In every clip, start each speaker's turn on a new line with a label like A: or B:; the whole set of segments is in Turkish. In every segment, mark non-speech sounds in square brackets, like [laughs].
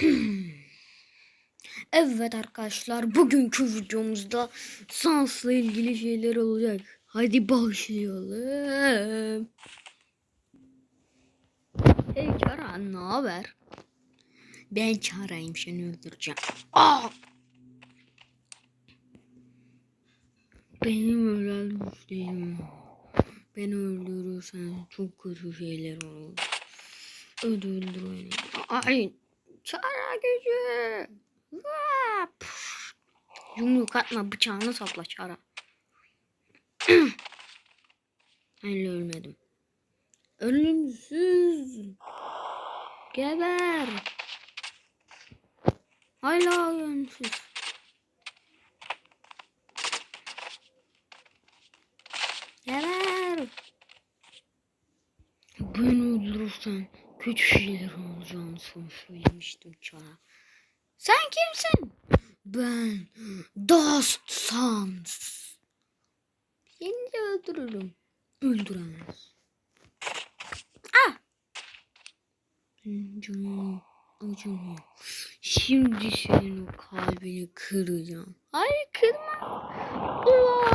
A: [clears throat] Evet arkadaşlar bugünkü videomuzda Sans'la ilgili şeyler olacak. Hadi başlayalım. Hey Çara ne haber? Ben Çara'yım seni öldüreceğim. Aa! Benim öldürürüm. Beni öldürürsen çok kötü şeyler olur. Öldür beni. Ay Çara gücü. Yumruk atma bıçağını sapla çara. [clears throat] Hala ölmedim. Ölümsüz. Geber. Hala ölümsüz. Geber. Beni öldürürsen kötü şeyler olacağını söylemiştim çara. Sen kimsin? Ben Dust Sans. Seni de öldürürüm. Öldüremez. Ah! Canım acımıyor. Şimdi senin o kalbini kıracağım. Hayır kırma. Aa!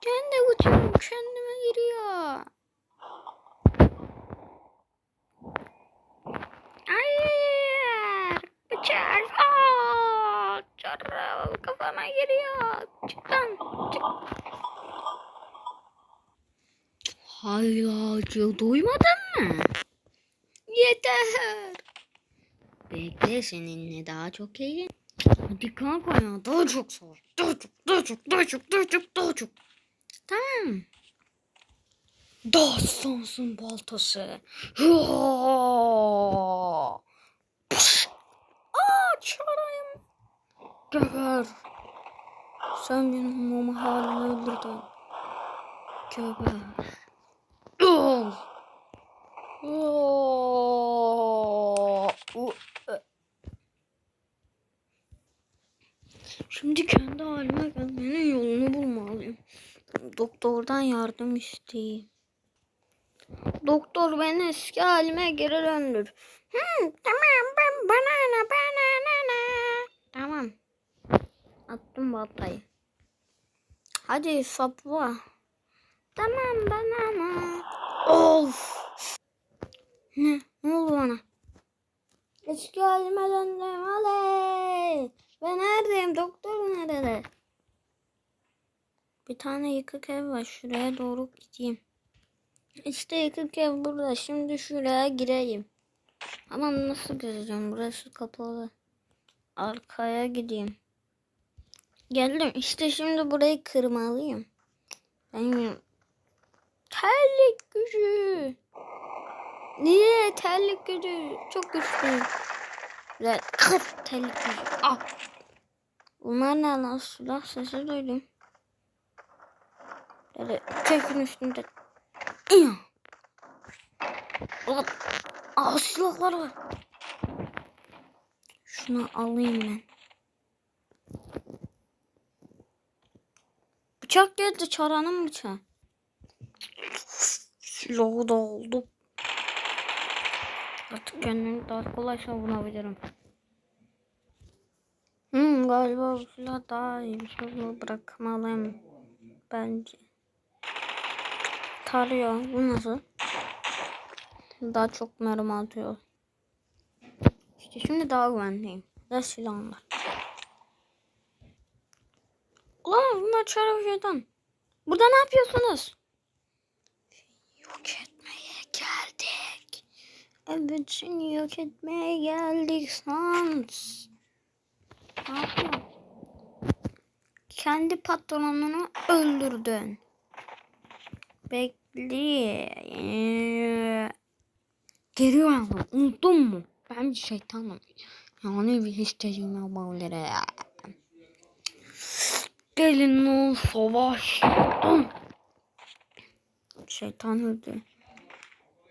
A: Kendi uçurum kendime giriyor. Hayır. Bıçak. Aa, çarra kafama giriyor. Çık lan. Çık. Duymadın mı? Yeter. Bekle seninle daha çok eğlen. Hadi kanka ya daha çok sor. Daha çok, daha çok, daha çok, daha çok, daha çok. Tamam. Dastansın baltası. Aa çarayım. Geber. Sen benim mama halimi öldürdün. Geber. E. Şimdi kendi halime gelmenin yolunu. Doktordan yardım isteyeyim. Doktor beni eski halime geri döndür. Hmm, tamam ben banana banana. Tamam. Attım baltayı. Hadi sapla. Tamam banana. Of. Ne? Ne oldu bana? Eski halime döndüm. Oley. Ben neredeyim? Doktor nerede? Tane yıkık ev var. Şuraya doğru gideyim. İşte yıkık ev burada. Şimdi şuraya gireyim. Ama nasıl gireceğim? Burası kapalı. Arkaya gideyim. Geldim. İşte şimdi burayı kırmalıyım. Ben terlik gücü. Niye terlik gücü? Çok güçlü. Güzel. Kır terlik gücü. Ah. Bunlar ne lan? Silah sesi duydum. Böyle kökün üstünde. Ulan. Aa silahlar var. Şunu alayım ben. Bıçak geldi çaranın bıçağı. Silahı da oldu. Artık kendimi daha kolay savunabilirim. Hmm, galiba bu silah daha iyi bir şey. Bırakmalıyım. Bence. Tarıyor. Bu nasıl? Daha çok mermi atıyor. İşte şimdi daha güvenliyim. Ve silahım var. Ulan bunlar şeytan. Burada ne yapıyorsunuz? Yok etmeye geldik. Evet seni yok etmeye geldik Sans. Ne yapıyorsun? Kendi patronunu öldürdün. Bekle. Geliyor ama unuttun mu? Ben şeytanım. Yani bir istediğim böyle. Gelin o savaş. Şeytan öldü.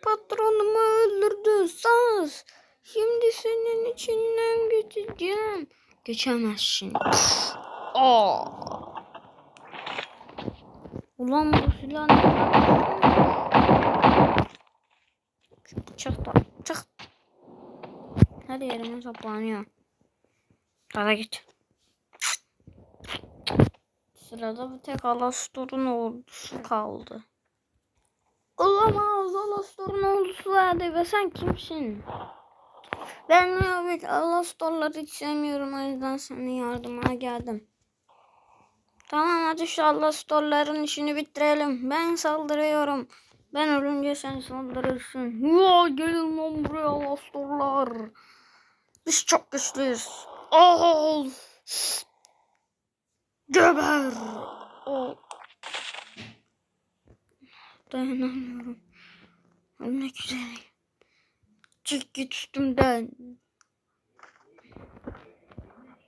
A: Patronumu öldürdü Sans. Şimdi senin içinden geçeceğim. Geçemezsin. Aa. Ulan bu silah ne? çık da çık. Her yerime saplanıyor. Hadi git. Sırada bir tek Alastor'un ordusu kaldı. Olamaz Alastor'un ordusu vardı ve sen kimsin? Ben evet Alastor'ları hiç sevmiyorum o yüzden senin yardımına geldim. Tamam hadi şu Alastor'ların işini bitirelim. Ben saldırıyorum. Ben ölünce sen saldırırsın. Ya gelin lan buraya Alastor'lar. Biz çok güçlüyüz. Al. Geber. Al. Dayanamıyorum. Ölmek üzereyim. Çık git üstümden.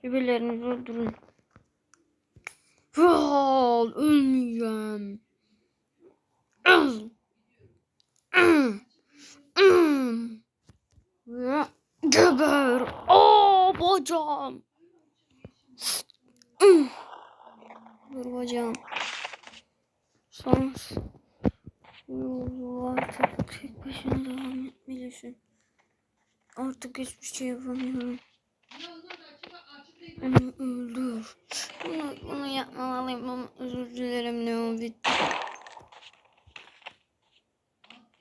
A: Birbirlerinizi öldürün. Al, ölmeyeceğim. Geber. Aa bacağım. Dur bacağım. Sonra yolu artık tek başına devam etmelisin. Artık hiçbir şey yapamıyorum. Onu öldür. Bunu, bunu yapmamalıyım ama özür dilerim ne oldu.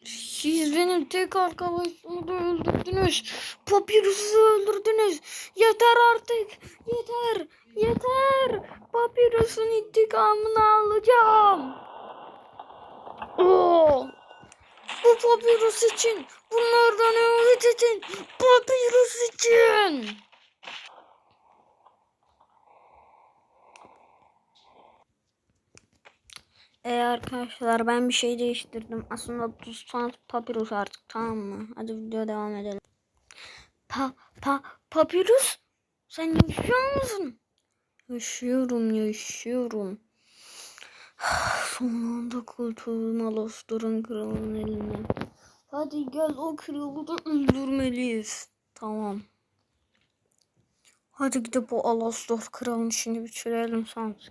A: Siz benim tek arkadaşımı da öldürdünüz. Papyrus'u öldürdünüz. Yeter artık. Yeter. Yeter. Papyrus'un intikamını alacağım. Oo. Bu Papyrus için. Bunlardan ümit için. Papyrus için. Ee arkadaşlar ben bir şey değiştirdim. Aslında tuz falan papyrus artık tamam mı? Hadi video devam edelim. Pa pa papyrus? Sen yaşıyor musun? Yaşıyorum yaşıyorum. [sighs] Son anda kurtuldum Alostor'un kralının elinden. Hadi gel o kralı da öldürmeliyiz. Tamam. Hadi gidip o Alastor kralın işini bitirelim Sans.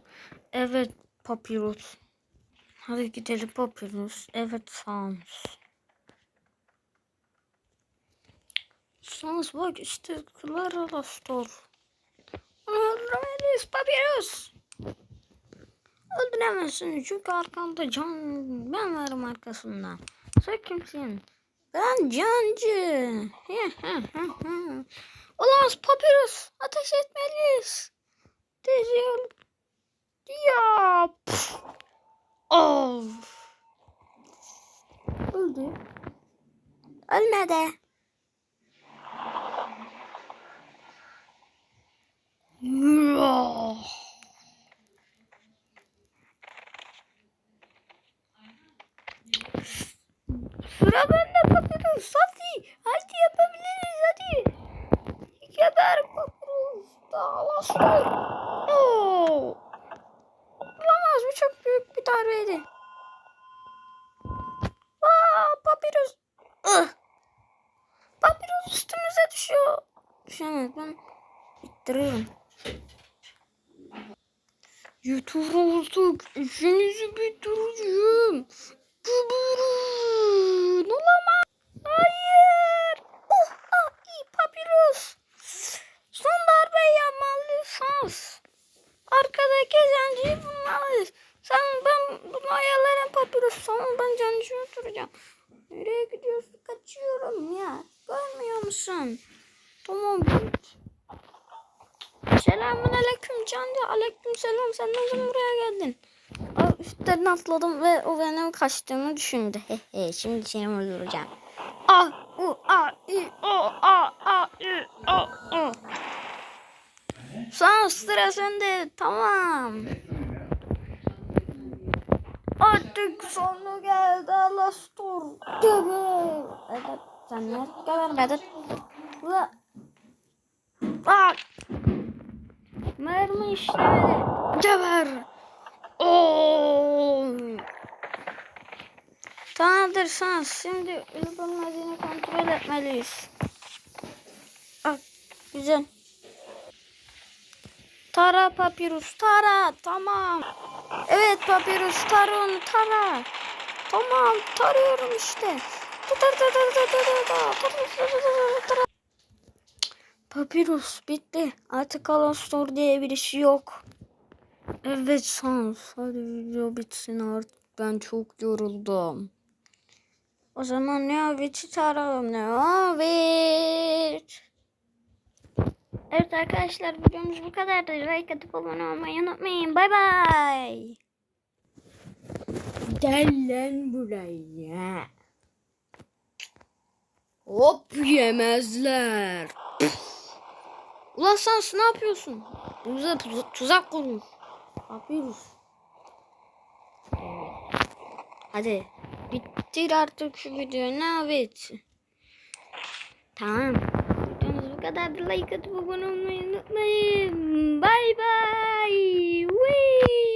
A: Evet Papyrus. Hadi gidelim Papyrus. Evet Sans. Sans bak işte Clara Alastor. Onu öldürmeliyiz Papyrus. Öldüremezsin çünkü arkanda can ben varım arkasında. Sen kimsin? Ben cancı. Olamaz Papyrus. Ateş etmeliyiz. Diyeceğim. Ya. Pf. Of. Öldü. Ölmedi. Sıra bende Papyrus. Hadi. Hadi yapabiliriz hadi. Geber Papyrus. Dağılasın. Oo. Olamaz bu çok büyük bir darbeydi. Aa Papyrus. Ih. Papyrus üstümüze düşüyor. Düşemez ben ittiriyorum. Yeter artık. İşinizi bitireceğim. Geberin. Olamaz. Hayır. Uh, ah, iyi Papyrus. Son darbeyi yapmalısınız. Arkadaki zenciyi bulmalıyız. Sen ben bunu ayarlarım Papyrus. Sonra ben zenciyi oturacağım. Nereye gidiyorsun? Kaçıyorum ya. Görmüyor musun? Tamam git. Selamun aleyküm Cancı. Aleyküm selam. Sen zaman buraya geldin? Üstten atladım ve o benim kaçtığımı düşündü. Hehe şimdi seni öldüreceğim. Ah, u, a, i, o, a, a, i, o, o. Sen sıra sende. Tamam. Artık sonu geldi Alastor. Geber. Evet sen ne gebermedin? Ve... Bak. İşlemedi. Geber. Oo. Tamamdır sans. Şimdi ölüp ölmediğini kontrol etmeliyiz. Bak güzel. Tara papirus tara tamam. Evet papirus tara onu tara. Tamam tarıyorum işte. Papyrus bitti. Artık kalan store diye bir şey yok. Evet Sans. Hadi video bitsin artık. Ben çok yoruldum. O zaman Neovit'i çağıralım. Neovit. Evet arkadaşlar videomuz bu kadardı. Like atıp abone olmayı unutmayın. Bay bay. Gel lan buraya. Hop yemezler. [laughs] Ulan Sans ne yapıyorsun? Bize tuza- tuzak kurmuş. Ne yapıyoruz? Hadi bitir artık şu videoyu ne bit? Tamam. Videomuz bu kadar. Like atıp abone olmayı unutmayın. Bye bye. Whee!